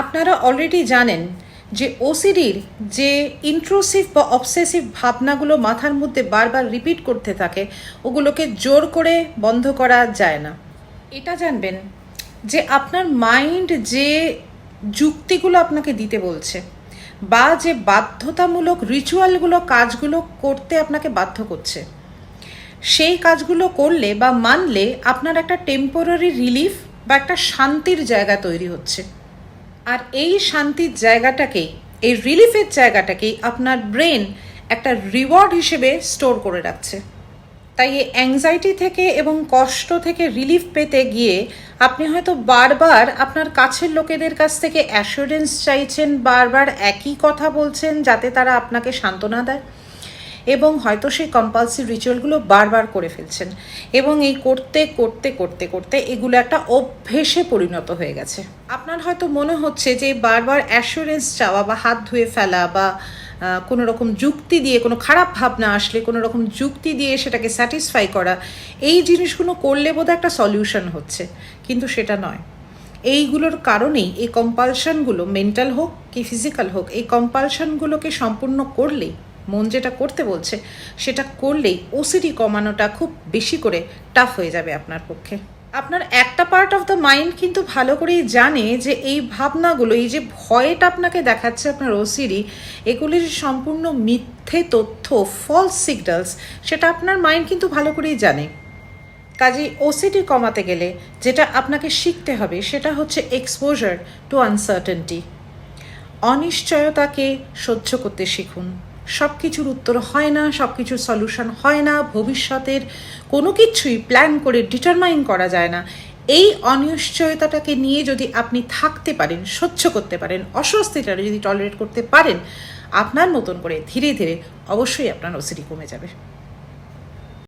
আপনারা অলরেডি জানেন যে ওসিডির যে ইন্ট্রুসিভ বা অবসেসিভ ভাবনাগুলো মাথার মধ্যে বারবার রিপিট করতে থাকে, ওগুলোকে জোর করে বন্ধ করা যায় না। এটা জানবেন যে আপনার মাইন্ড যে যুক্তিগুলো আপনাকে দিতে বলছে বা যে বাধ্যতামূলক রিচুয়ালগুলো কাজগুলো করতে আপনাকে বাধ্য করছে, সেই কাজগুলো করলে বা মানলে আপনার একটা টেম্পোরারি রিলিফ বা একটা শান্তির জায়গা তৈরি হচ্ছে। আর এই শান্তির জায়গাটাকেই এই রিলিফের জায়গাটাকেই আপনার ব্রেন একটা রিওয়ার্ড হিসেবে স্টোর করে রাখছে। তাই এই অ্যাংজাইটি থেকে এবং কষ্ট থেকে রিলিফ পেতে গিয়ে আপনি হয়তো বারবার আপনার কাছের লোকেদের কাছ থেকে অ্যাসুরেন্স চাইছেন, বারবার একই কথা বলছেন যাতে তারা আপনাকে সান্ত্বনা দেয়। এবং হয়তো সেই কম্পালসিভ রিচুয়ালগুলো বারবার করে ফেলছেন। এবং এই করতে করতে করতে করতে এগুলো একটা অভ্যেসে পরিণত হয়ে গেছে। আপনার হয়তো মনে হচ্ছে যে বারবার অ্যাসুরেন্স চাওয়া বা হাত ধুয়ে ফেলা বা কোনো রকম যুক্তি দিয়ে, কোনো খারাপ ভাবনা আসলে কোনো রকম যুক্তি দিয়ে সেটাকে স্যাটিসফাই করা, এই জিনিসগুলো করলে বোধহয় একটা সলিউশন হচ্ছে। কিন্তু সেটা নয়। এইগুলোর কারণেই এই কম্পালশনগুলো মেন্টাল হোক কি ফিজিক্যাল হোক, এই কম্পালশনগুলোকে সম্পূর্ণ করলেই মন যেটা করতে বলছে, সেটা করলেই ওসিডি কমানোটা খুব বেশি করে টাফ হয়ে যাবে আপনার পক্ষে। আপনার একটা পার্ট অফ দ্য মাইন্ড কিন্তু ভালো করেই জানে যে এই ভাবনাগুলো, এই যে ভয়টা আপনাকে দেখাচ্ছে আপনার ওসিডি এগুলির সম্পূর্ণ মিথ্যে তথ্য ফলস সিগনালস সেটা আপনার মাইন্ড কিন্তু ভালো করেই জানে। কাজেই ওসিডি কমাতে গেলে যেটা আপনাকে শিখতে হবে, সেটা হচ্ছে এক্সপোজার টু আনসার্টেনটি অনিশ্চয়তাকে সহ্য করতে শিখুন। সব কিছুর উত্তর হয় না সব কিছুর সলিউশন হয় না, ভবিষ্যতের কোনো কিছুই প্ল্যান করে ডিটারমাইন করা যায় না। এই অনিশ্চয়তাটাকে নিয়ে যদি আপনি থাকতে পারেন, সহ্য করতে পারেন অস্বস্তিটা যদি টলারেট করতে পারেন, আপনার মতন করে ধীরে ধীরে অবশ্যই আপনার ওসিডি কমে যাবে।